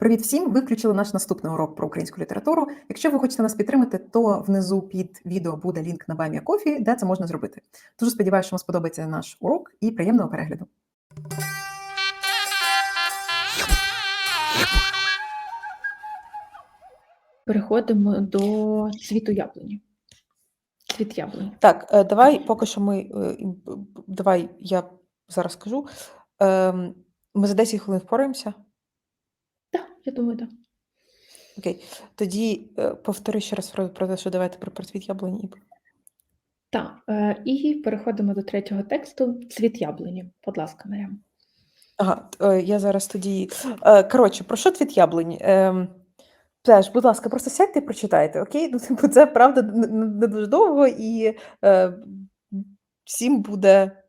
Привіт всім! Ви включили наш наступний урок про українську літературу. Якщо ви хочете нас підтримати, то внизу під відео буде лінк на Баймія Кофі, де це можна зробити. Дуже сподіваюся, що вам сподобається наш урок і приємного перегляду. Переходимо до цвіту яблуні. Цвіт яблуні. Так, е, давай поки що ми. е, Давай я зараз скажу. Ем, Ми за 10 хвилин впораємося. Я думаю, так. Окей. Тоді е, повтори ще раз про, те, що давайте про процвіт яблуні. Так, е, і переходимо до третього тексту Цвіт яблуні. Будь ласка, Марям. Ага, е, я зараз тоді. Коротше, про що твіт яблуні? Ем, Теж, будь ласка, просто сядьте і прочитайте, окей? Ну, типу, це правда не дуже довго і е, всім буде.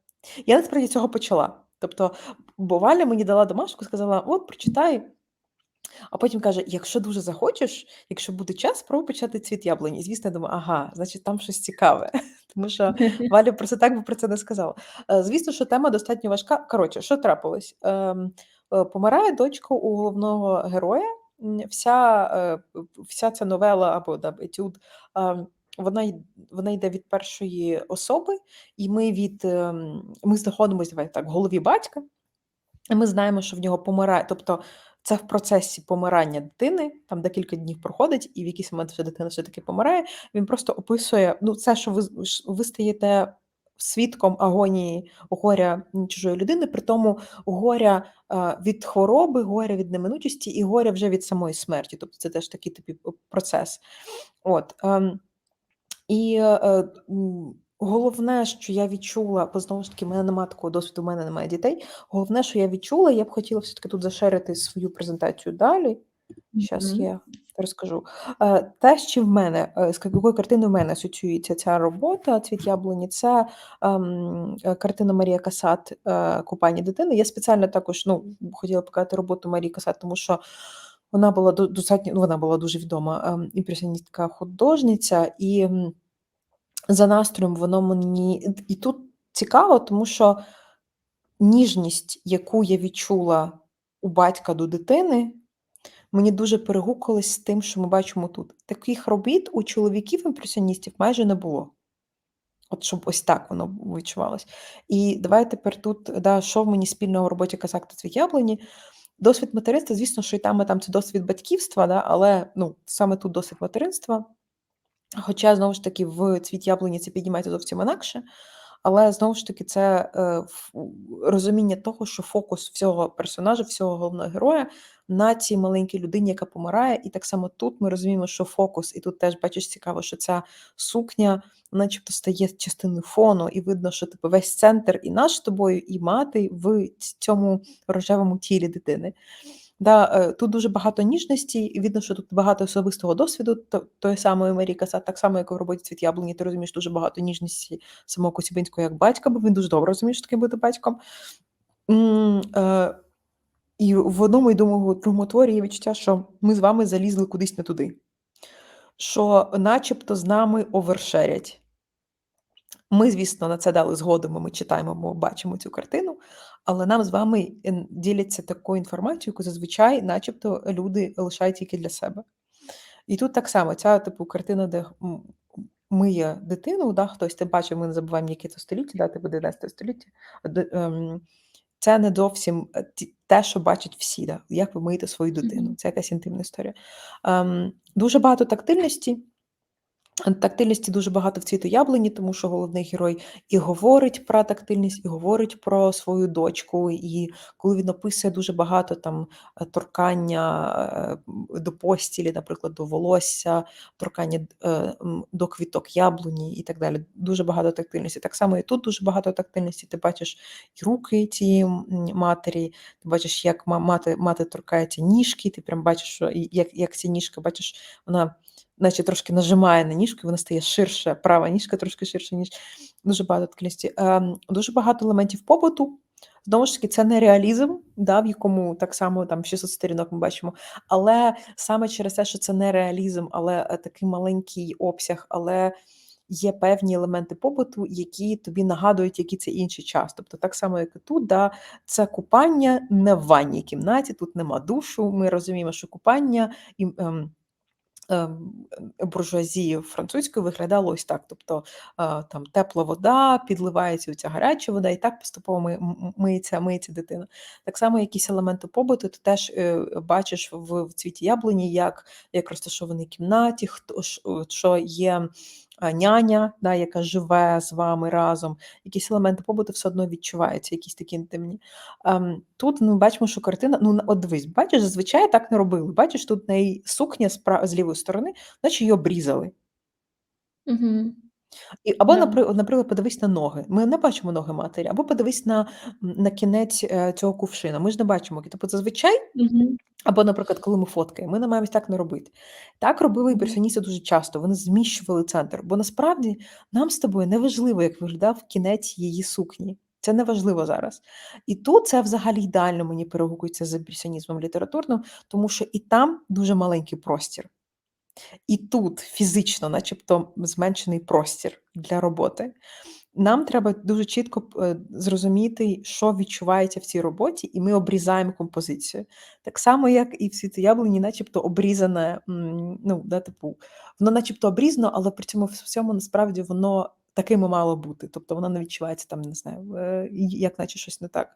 Я насправді цього почала. Тобто, бо Валя мені дала домашку, сказала: от, прочитай. А потім каже: якщо дуже захочеш, якщо буде час, спробуй почати цвіт яблуні. І звісно, я думаю, ага, значить, там щось цікаве. Тому що Валя просто так би про це не сказала. Е, Звісно, що тема достатньо важка. Коротше, що трапилось? Ем, е, Помирає дочка у головного героя. Вся, е, вся ця новела або да, етюд, ем, вона, вона йде від першої особи, і ми від ем, ми знаходимося так, в голові батька. Ми знаємо, що в нього помирає. Тобто це в процесі помирання дитини, там декілька днів проходить, і в якийсь момент вже дитина все-таки помирає. Він просто описує ну, це, що ви, ви стаєте свідком агонії горя чужої людини, при тому горя е, від хвороби, горя від неминучості і горя вже від самої смерті. Тобто це теж такий типу процес. От, ем, і е, м, головне, що я відчула, бо знову ж таки, в мене немає такого досвіду, в мене немає дітей. Головне, що я відчула, я б хотіла все-таки тут зашерити свою презентацію далі. Зараз Мгм. я розкажу. Е, Те, чим в мене, е, з якою картиною в мене асоціюється ця робота Цвіт яблуні, це ем, е, картина Марія Касат Купання дитини. Я спеціально також ну, хотіла показати роботу Марії Касат, тому що вона була до- достатньо, ну, вона була дуже відома ем, імпресіоністка художниця, і за настроєм воно мені. І тут цікаво, тому що ніжність, яку я відчула у батька до дитини, мені дуже перегукалось з тим, що ми бачимо тут. Таких робіт у чоловіків імпресіоністів майже не було. От щоб ось так воно відчувалось. І давай тепер тут, да, що в мені спільного в роботі Казак та яблуні. Досвід материнства, звісно, що і там, і там це досвід батьківства, да, але ну, саме тут досвід материнства. Хоча, знову ж таки, в цвіт яблуні це піднімається зовсім інакше. Але знову ж таки, це е, розуміння того, що фокус всього персонажа, всього головного героя на цій маленькій людині, яка помирає. І так само тут ми розуміємо, що фокус, і тут теж бачиш цікаво, що ця сукня, начебто, стає частиною фону, і видно, що типу весь центр і наш з тобою, і мати в цьому рожевому тілі дитини. Да, е, тут дуже багато ніжності, і видно, що тут багато особистого досвіду то- тої самої Марії Касат, так само, як в роботі цвіт яблуні, ти розумієш дуже багато ніжності самого Косібинського як батька, бо він дуже добре розуміє, що таке бути батьком. Е, І в одному і другому творі є відчуття, що ми з вами залізли кудись не туди. Що начебто з нами овершерять. Ми, звісно, на це дали згоду, ми читаємо, ми бачимо цю картину, але нам з вами діляться такою інформацією, яку зазвичай, начебто, люди лишають тільки для себе. І тут так само ця типу картина, де миє дитину, да, хтось тим паче, ми не забуваємо, яке це століття, да, типу 19 століття. Ем, Це не зовсім е, те, що бачать всі, да, як ви миєте свою дитину. Це якась інтимна історія. Ем, Дуже багато тактильності. Тактильності дуже багато в цвіту яблуні, тому що головний герой і говорить про тактильність, і говорить про свою дочку. І коли він описує дуже багато там е, торкання е, до постілі, наприклад, до волосся, торкання е, до квіток яблуні і так далі. Дуже багато тактильності. Так само і тут дуже багато тактильності. Ти бачиш і руки цієї матері, ти бачиш, як мати, мати торкається ніжки, ти прям бачиш, що як, як ця ніжка, бачиш, вона наче трошки нажимає на ніжку, вона стає ширше, права ніжка трошки ширше, ніж дуже багато тканісті. Ем, дуже багато елементів побуту. Знову ж таки, це не реалізм, да, в якому так само там 600 сторінок ми бачимо. Але саме через те, що це не реалізм, але е, такий маленький обсяг, але є певні елементи побуту, які тобі нагадують, який це інший час. Тобто, так само, як і тут, да, це купання не в ванній кімнаті, тут нема душу. Ми розуміємо, що купання і. Ем, буржуазії французької виглядало ось так. Тобто там тепла вода, підливається ця гаряча вода, і так поступово миється, миється дитина. Так само якісь елементи побуту ти теж е, бачиш в, цвіті яблуні, як, як розташовані кімнаті, хто що є няня, да, яка живе з вами разом. Якісь елементи побуту все одно відчуваються, якісь такі інтимні. Ем, тут ми бачимо, що картина, ну на- от дивись, бачиш, зазвичай так не робили. Бачиш, тут в неї сукня з лівої сторони, наче її обрізали. Угу. І, або, Да. напри- наприклад, подивись на ноги. Ми не бачимо ноги матері, або подивись на, на кінець е, цього кувшина. Ми ж не бачимо. Тобто, зазвичай, Угу. або, наприклад, коли ми фоткаємо, ми намагаємось так не робити. Так робили Мгм. імпресіоністи дуже часто. Вони зміщували центр. Бо насправді нам з тобою не важливо, як виглядав кінець її сукні. Це не важливо зараз. І тут це взагалі ідеально мені перегукується з імпресіонізмом літературним, тому що і там дуже маленький простір. І тут фізично, начебто, зменшений простір для роботи. Нам треба дуже чітко е, зрозуміти, що відчувається в цій роботі, і ми обрізаємо композицію. Так само, як і в світояблені, начебто обрізане, ну, да, типу, воно начебто обрізано, але при цьому всьому насправді воно таким і мало бути. Тобто воно не відчувається там, не знаю, як наче щось не так.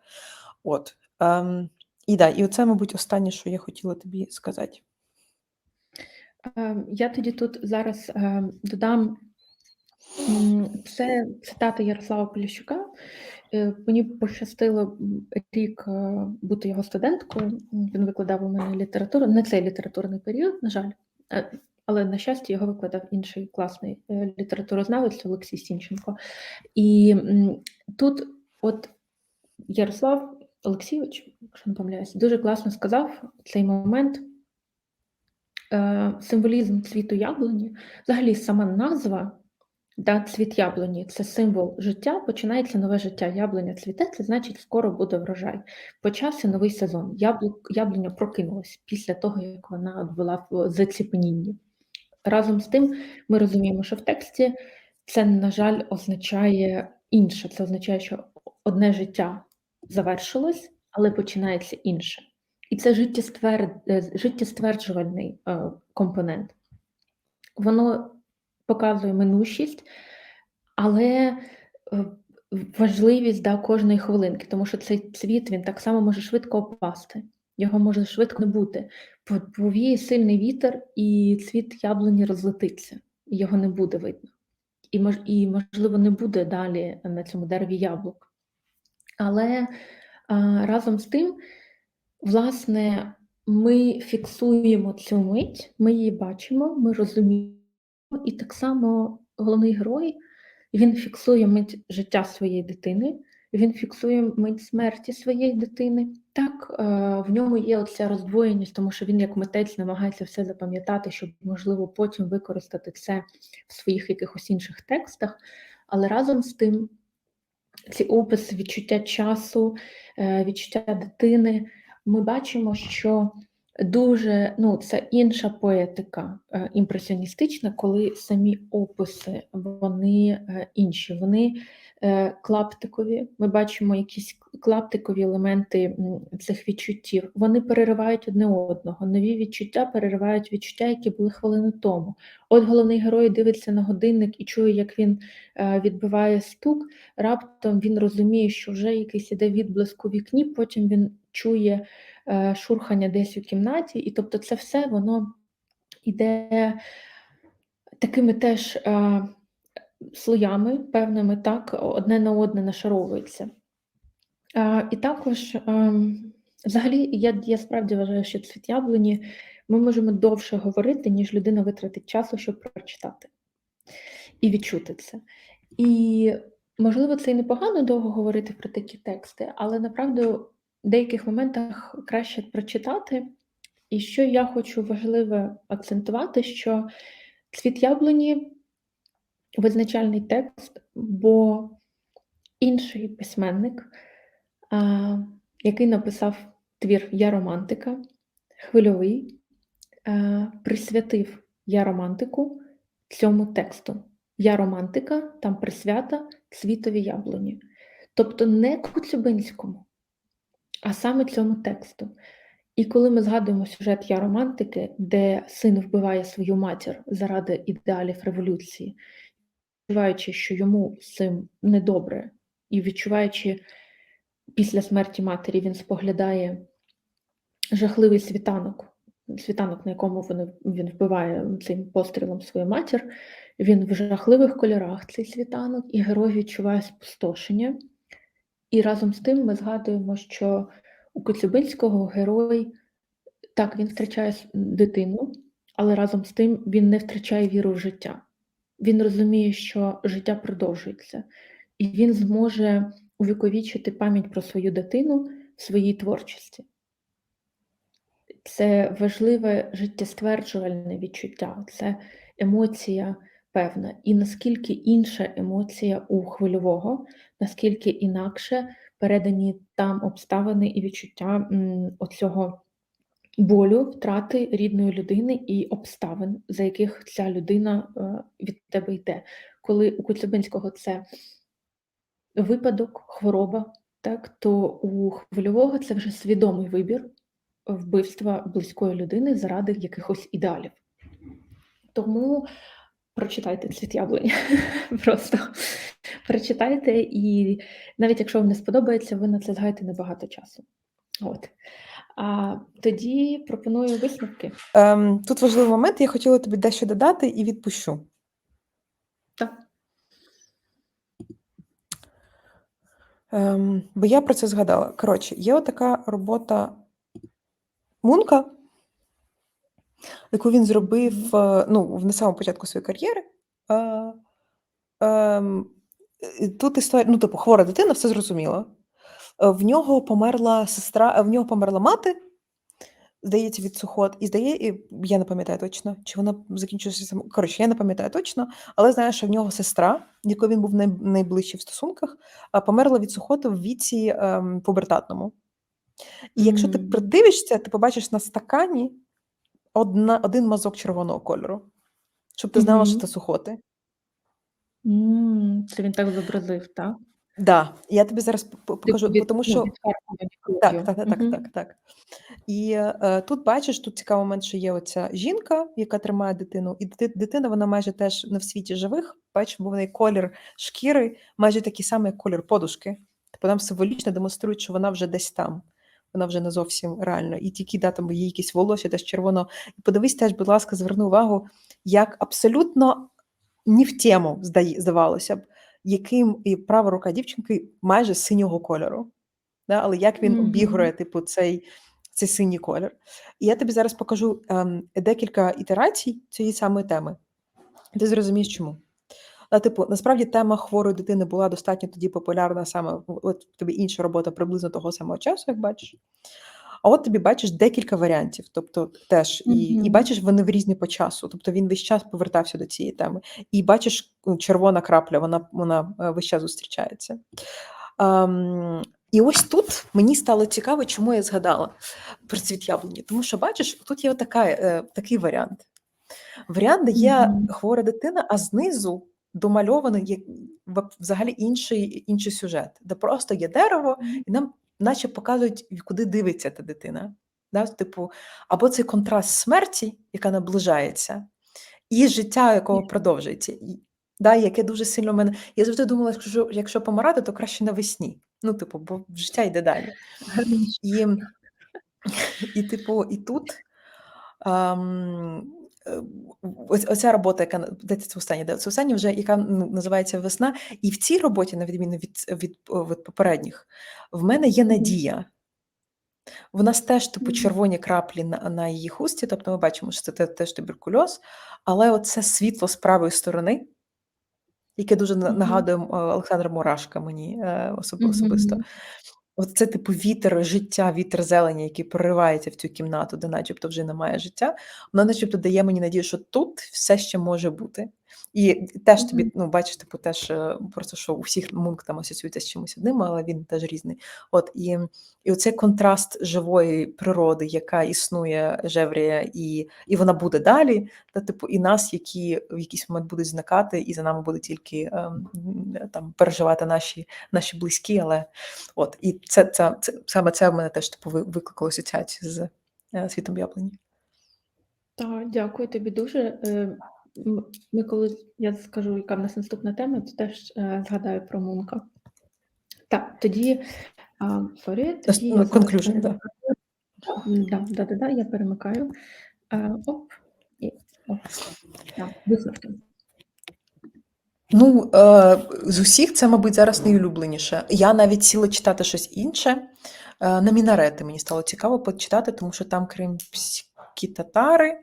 От. Ем, і да, і оце, мабуть, останнє, що я хотіла тобі сказати. Е, Я тоді тут зараз е, додам це цитата Ярослава Поліщука. Е, Мені пощастило рік е, бути його студенткою. Він викладав у мене літературу, не цей літературний період, на жаль, Е, але на щастя його викладав інший класний літературознавець Олексій Сінченко. І тут, от Ярослав Олексійович, якщо не помиляюсь, дуже класно сказав цей момент. Е, Символізм цвіту яблуні, взагалі сама назва да, цвіт яблуні це символ життя, починається нове життя. Яблуня цвіте, це значить, скоро буде врожай. Почався новий сезон. Яблук, яблуня прокинулась після того, як вона була в заціпенінні. Разом з тим, ми розуміємо, що в тексті це, на жаль, означає інше. Це означає, що одне життя завершилось, але починається інше. І це е, життєстверджувальний е, компонент. Воно показує минущість, але е, важливість да, кожної хвилинки, тому що цей цвіт він так само може швидко опасти, його може швидко не бути. Повіє сильний вітер, і цвіт яблуні розлетиться, його не буде видно. І, мож, і можливо, не буде далі на цьому дереві яблук. Але а, разом з тим, власне, ми фіксуємо цю мить, ми її бачимо, ми розуміємо, і так само головний герой він фіксує мить життя своєї дитини, він фіксує мить смерті своєї дитини. Так, е, в ньому є оця роздвоєність, тому що він як митець намагається все запам'ятати, щоб можливо потім використати це в своїх якихось інших текстах. Але разом з тим, ці описи відчуття часу, е, відчуття дитини, ми бачимо, що дуже ну, це інша поетика е, імпресіоністична, коли самі описи вони е, інші, вони е, клаптикові. Ми бачимо якісь клаптикові елементи цих відчуттів. Вони переривають одне одного. Нові відчуття переривають відчуття, які були хвилину тому. От головний герой дивиться на годинник і чує, як він відбиває стук. Раптом він розуміє, що вже якийсь іде відблиск у вікні, потім він чує е, шурхання десь у кімнаті, і тобто це все воно йде такими теж е, слоями певними, так, одне на одне нашаровується. Е, і також, взагалі, я, я справді вважаю, що цвіт яблуні ми можемо довше говорити, ніж людина витратить часу, щоб прочитати і відчути це. І можливо, це і непогано довго говорити про такі тексти, але направду деяких моментах краще прочитати. І що я хочу важливе акцентувати, що цвіт яблуні визначальний текст, бо інший письменник, а, який написав твір Я романтика, хвильовий, а, присвятив Я романтику цьому тексту. Я романтика, там присвята цвітові яблуні. Тобто не Коцюбинському, а саме цьому тексту. І коли ми згадуємо сюжет Я романтики, де син вбиває свою матір заради ідеалів революції, відчуваючи, що йому з цим недобре, і відчуваючи після смерті матері, він споглядає жахливий світанок, світанок, на якому вони, він вбиває цим пострілом свою матір. Він в жахливих кольорах цей світанок, і герой відчуває спустошення. І разом з тим ми згадуємо, що у Коцюбинського герой так, він втрачає дитину, але разом з тим він не втрачає віру в життя. Він розуміє, що життя продовжується, і він зможе увіковічити пам'ять про свою дитину в своїй творчості. Це важливе життєстверджувальне відчуття, це емоція певна. І наскільки інша емоція у хвильового, наскільки інакше передані там обставини і відчуття оцього болю, втрати рідної людини і обставин, за яких ця людина е, від тебе йде. Коли у Коцюбинського це випадок, хвороба, так, то у хвильового це вже свідомий вибір вбивства близької людини заради якихось ідеалів. Тому прочитайте цвіт яблуні. Просто прочитайте, і навіть якщо вам не сподобається, ви на це згаєте небагато часу. От. А тоді пропоную висновки. Ем, тут важливий момент, я хотіла тобі дещо додати і відпущу. Так. Ем, бо я про це згадала. Коротше, є отака робота Мунка, яку він зробив е, ну, на самому початку своєї кар'єри. Е, ем, тут історія, ну, типу, хвора дитина, все зрозуміло. Е, В нього померла сестра, в нього померла мати, здається, від сухот, і здає, і я не пам'ятаю точно, чи вона закінчилася сам. Коротше, я не пам'ятаю точно, але знаю, що в нього сестра, якою він був найближчий в стосунках, померла від сухоти в віці ем, пубертатному. І якщо ти придивишся, ти побачиш на стакані одна, один мазок червоного кольору, щоб ти знала, що це сухоти. М, Це він так зобразив, так? Да, я тобі зараз п- п- покажу, Типу від- тому ну, що Так, так, так, так, так, так. І е, тут бачиш, тут цікавий момент, що є оця жінка, яка тримає дитину, і дити- дитина вона майже теж не в світі живих. Бачиш, бо в неї колір шкіри майже такий самий, як колір подушки. Тобто нам символічно демонструють, що вона вже десь там. Вона вже не зовсім реально. І тільки да, там є якісь волосся, теж червоно. І подивись теж, будь ласка, зверни увагу, як абсолютно ні в тему здавалося б, яким і права рука дівчинки майже синього кольору. Да? Але як він Мгм. обігрує, типу, цей, цей синій колір. І я тобі зараз покажу ем, декілька ітерацій цієї самої теми. Ти зрозумієш, чому. А, типу, насправді тема хворої дитини була достатньо тоді популярна саме от тобі інша робота приблизно того самого часу, як бачиш. А от тобі бачиш декілька варіантів, тобто теж і, і бачиш, вони в різні по часу. Тобто він весь час повертався до цієї теми. І бачиш, червона крапля, вона, вона е, весь час зустрічається. Ем, і ось тут мені стало цікаво, чому я згадала про цвіт яблуні. Тому що бачиш, тут є така, е, такий варіант. Варіант, де є Мгм. хвора дитина, а знизу домальований в- взагалі інший, інший сюжет, де просто є дерево, і нам наче показують, куди дивиться та дитина. Да? Типу, або цей контраст смерті, яка наближається, і життя, якого продовжується. Да, яке дуже сильно мене. Я завжди думала, що якщо помирати, то краще навесні. Ну, типу, бо життя йде далі. І, і типу, і тут ам, е, ось, оця робота, яка де це останнє, де це останнє вже, яка ну, називається весна. І в цій роботі, на відміну від, від, від попередніх, в мене є надія. В нас теж типу червоні краплі на, на її хусті, тобто ми бачимо, що це теж туберкульоз, але оце світло з правої сторони, яке дуже нагадує Олександра Мурашка мені е, особ- особисто. От це типу вітер життя, вітер зелені, який проривається в цю кімнату, де начебто вже немає життя. Воно начебто дає мені надію, що тут все ще може бути. І теж тобі, ну, бачиш, типу, теж е, просто що у всіх мунк там асоціюється з чимось одним, але він теж різний. От і, і оцей контраст живої природи, яка існує Жеврія, і, і вона буде далі, та типу, і нас, які в якийсь момент будуть зникати, і за нами буде тільки ем, там переживати наші, наші близькі. Але от і це, це, це саме це в мене теж типу викликало асоціацію з е, світом яблуні. Так, дякую тобі дуже. М- Ми коли я скажу, яка в нас наступна тема, то теж е, згадаю про Мунка. Так, тоді сорі, тоді я ну, conclusion, да. Да, да, да, да, я перемикаю. Е, Оп, і оп. Так, висновки. Ну, е, з усіх це, мабуть, зараз найулюбленіше. Я навіть сіла читати щось інше. На мінарети мені стало цікаво почитати, тому що там кримські татари,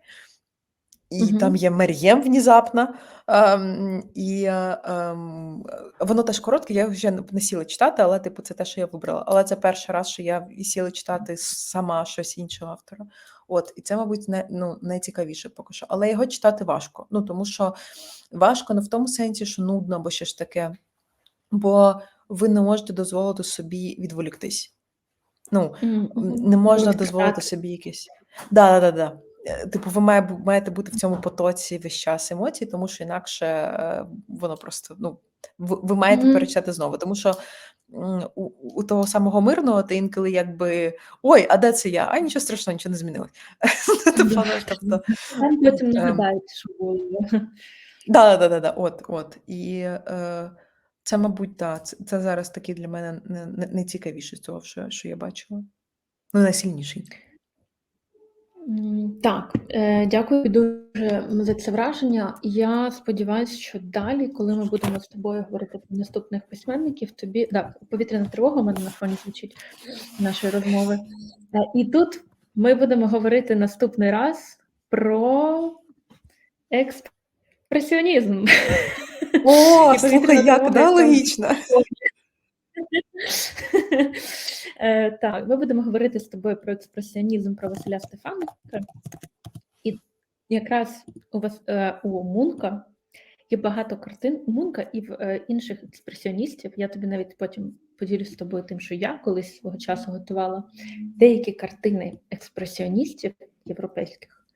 і Мгм. там є Мер'єм внезапно. Ем, і е, ем, воно теж коротке, я ще не сіла читати, але типу, це те, що я вибрала. Але це перший раз, що я сіла читати сама щось іншого автора. От, і це, мабуть, не, ну, найцікавіше поки що. Але його читати важко. Ну, тому що важко не в тому сенсі, що нудно або щось таке, бо ви не можете дозволити собі відволіктись. Ну, не можна дозволити собі якісь. Да, да, да, да. Е, Типу, ви має, маєте бути в цьому потоці весь час емоцій, тому що інакше е, воно просто ну, ви, ви маєте Мгм. перечитати знову. Тому що у, у того самого мирного ти інколи якби ой, а де це я? А нічого страшного, нічого не змінилось. Тобто, потім нагадають, що було. Да, да, да, да, от, от. І е, це, мабуть, да, це, це зараз такий для мене не- не- найцікавіший з того, що, що я бачила. Ну, найсильніший. Так, е, дякую дуже за це враження. Я сподіваюся, що далі, коли ми будемо з тобою говорити про наступних письменників, тобі да, повітряна тривога у мене на фоні звучить нашої розмови. Е, І тут ми будемо говорити наступний раз про експресіонізм. О, слухай, як, да, логічно. Е, Так, ми будемо говорити з тобою про експресіонізм про Василя Стефаника. І якраз у вас е, у Мунка є багато картин у Мунка і в е, інших експресіоністів. Я тобі навіть потім поділюсь з тобою тим, що я колись свого часу готувала деякі картини експресіоністів європейських.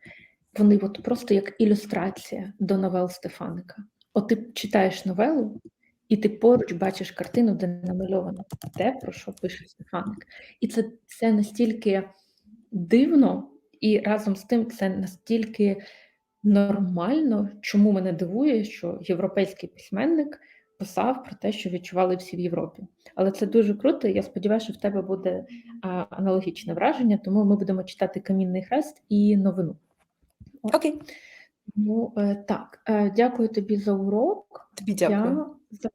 Вони от просто як ілюстрація до новел Стефаника. От ти читаєш новелу, і ти поруч бачиш картину, де намальовано те, про що пише Стефаник. І це, це настільки дивно, і разом з тим це настільки нормально, чому мене дивує, що європейський письменник писав про те, що відчували всі в Європі. Але це дуже круто. Я сподіваюся, що в тебе буде а, аналогічне враження, тому ми будемо читати Камінний хрест і новину. Окей, Ну, е, так, е, дякую тобі за урок. тобі дякую. Я そう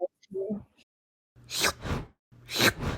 ですっ。